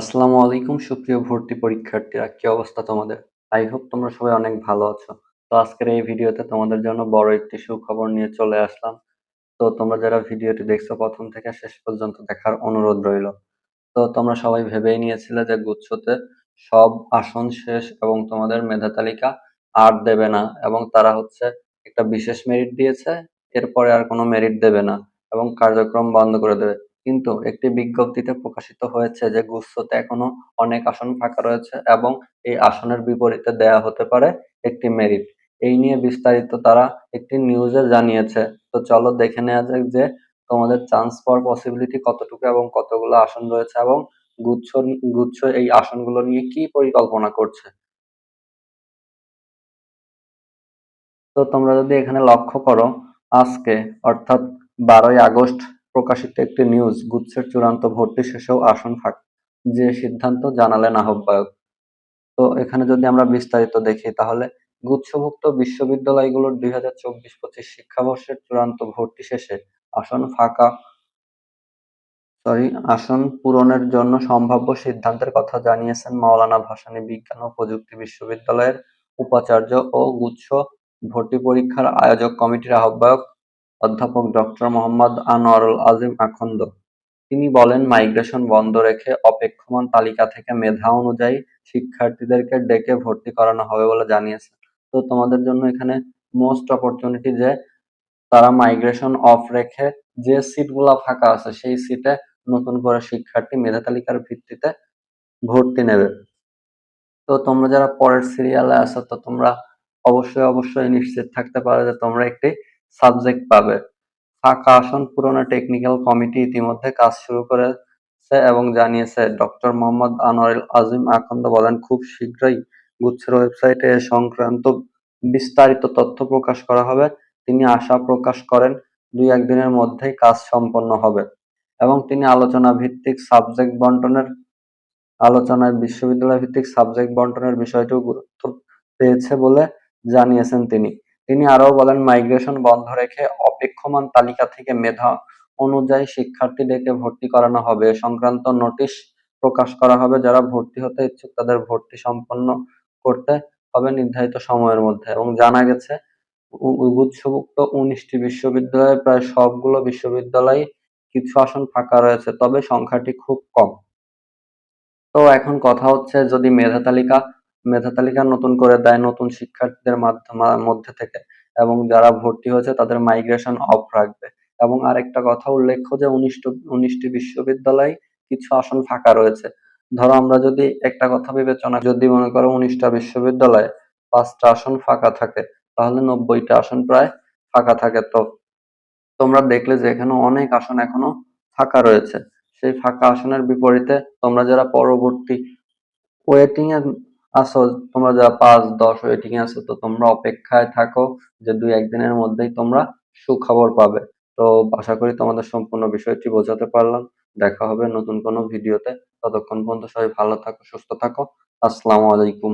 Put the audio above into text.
আসসালামু আলাইকুম, সুপ্রিয় ভর্তি পরীক্ষার্থীরা। কি অবস্থা তোমাদের? আই হোপ তোমরা সবাই অনেক ভালো আছো। তো আজকের এই ভিডিওতে তোমাদের জন্য বড় একটি সুখবর নিয়ে চলে আসলাম। তো তোমরা যারা ভিডিওটি দেখছ প্রথম থেকে শেষ পর্যন্ত দেখার অনুরোধ রইল। তো তোমরা সবাই ভেবেই নিয়েছিলে যে গুচ্ছতে সব আসন শেষ এবং তোমাদের মেধা তালিকা আর দেবে না এবং তারা হচ্ছে একটা বিশেষ মেরিট দিয়েছে, এরপরে আর কোনো মেরিট দেবে না এবং কার্যক্রম বন্ধ করে দেবে। কিন্তু একটি বিজ্ঞপ্তিতে প্রকাশিত হয়েছে যে গুচ্ছতে এখনও অনেক আসন ফাঁকা রয়েছে এবং এই আসনের বিপরীতে দেয়া হতে পারে একটি মেরিট। এই নিয়ে বিস্তারিত তারা একটি নিউজে জানিয়েছে। তো চলো দেখে নেওয়া যাক যে তোমাদের চান্স পাওয়ার পসিবিলিটি কতটুকু এবং কতগুলো আসন রয়েছে এবং গুচ্ছ গুচ্ছ এই আসনগুলো নিয়ে কি পরিকল্পনা করছে। তো তোমরা যদি এখানে লক্ষ্য করো, আজকে অর্থাৎ বারোই আগস্ট প্রকাশিত একটি নিউজ গুচ্ছের চূড়ান্ত ভর্তি শেষেও আসন ফাঁক, যে সিদ্ধান্ত জানালেন আহ্বায়ক। তো এখানে যদি আমরা বিস্তারিত দেখি, তাহলে গুচ্ছভুক্ত বিশ্ববিদ্যালয়গুলোর দুই হাজার চব্বিশ পঁচিশ শিক্ষাবর্ষের চূড়ান্ত ভর্তি শেষে আসন ফাঁকা সরি আসন পূরণের জন্য সম্ভাব্য সিদ্ধান্তের কথা জানিয়েছেন মাওলানা ভাসানী বিজ্ঞান ও প্রযুক্তি বিশ্ববিদ্যালয়ের উপাচার্য ও গুচ্ছ ভর্তি পরীক্ষার আয়োজক কমিটির আহ্বায়ক অধ্যাপক ডক্টর মোহাম্মদ আনোয়ারুল আজিম আখন্দ। তিনি বলেন, মাইগ্রেশন বন্ধ রেখে অপেক্ষমান তালিকা থেকে মেধা অনুযায়ী শিক্ষার্থীদেরকে ডেকে ভর্তি করানো হবে বলে জানিয়েছেন। তো তোমাদের জন্য এখানে মোস্ট অপরচুনিটি যে তারা মাইগ্রেশন অফ রেখে যে সিটগুলা ফাঁকা আছে, সেই সিটে নতুন করে শিক্ষার্থী মেধা তালিকার ভিত্তিতে ভর্তি নেবে। তো তোমরা যারা পরের সিরিয়ালে আছো, তো তোমরা অবশ্যই অবশ্যই নিশ্চিত থাকতে পারো যে তোমরা একটি সাবজেক্ট পাবে। ফাঁকা আসন পূরণে টেকনিক্যাল কমিটি ইতিমধ্যে কাজ শুরু করেছে এবং জানিয়েছে ডক্টর মোহাম্মদ আনোয়ার আজিম আখন্দ বলেন, খুব শীঘ্রই গুচ্ছের ওয়েবসাইটে এ সংক্রান্ত বিস্তারিত তথ্য প্রকাশ করা হবে। তিনি আশা প্রকাশ করেন, দুই একদিনের মধ্যেই কাজ সম্পন্ন হবে। এবং তিনি আলোচনা ভিত্তিক সাবজেক্ট বন্টনের, আলোচনায় বিশ্ববিদ্যালয় ভিত্তিক সাবজেক্ট বন্টনের বিষয়টিও গুরুত্ব পেয়েছে বলে জানিয়েছেন তিনি। তিনি আরও বলেন, মাইগ্রেশন বন্ধ রেখে অপেক্ষমান তালিকা থেকে মেধা অনুযায়ী শিক্ষার্থী ডেকে ভর্তি করানো হবে। সংক্রান্ত নোটিশ প্রকাশ করা হবে। যারা ভর্তি হতে ইচ্ছুক তাদের ভর্তি সম্পন্ন করতে হবে নির্ধারিত সময়ের মধ্যে। এবং জানা গেছে গুচ্ছভুক্ত উনিশটি বিশ্ববিদ্যালয়ে প্রায় সবগুলো বিশ্ববিদ্যালয় কিছু আসন ফাঁকা রয়েছে, তবে সংখ্যাটি খুব কম। তো এখন কথা হচ্ছে, যদি মেধা তালিকা মেধা তালিকা নতুন করে দেয় নতুন শিক্ষার্থীদের মধ্যে থেকে এবং যারা ভর্তি হয়েছে তাদের মাইগ্রেশন অফ রাখবে। এবং আরেকটা কথা উল্লেখ্য যে উনিশটি বিশ্ববিদ্যালয় কিছু আসন ফাঁকা রয়েছে। ধরো আমরা যদি একটা কথা বিবেচনা যদি মনে করো উনিশটা বিশ্ববিদ্যালয়ে পাঁচটা আসন ফাঁকা থাকে, তাহলে নব্বইটা আসন প্রায় ফাঁকা থাকে। তো তোমরা দেখলে যে এখানে অনেক আসন এখনও ফাঁকা রয়েছে। সেই ফাঁকা আসনের বিপরীতে তোমরা যারা পরবর্তী ওয়েটিং এ আছো তোমরা যারা পাঁচ, দশ ওয়েটিং এ আছো, তো তোমরা অপেক্ষায় থাকো যে দুই একদিনের মধ্যেই তোমরা সুখবর পাবে। তো আশা করি তোমাদের সম্পূর্ণ বিষয়টি বোঝাতে পারলাম। দেখা হবে নতুন কোনো ভিডিওতে। ততক্ষণ পর্যন্ত সবাই ভালো থাকো, সুস্থ থাকো। আসসালামু আলাইকুম।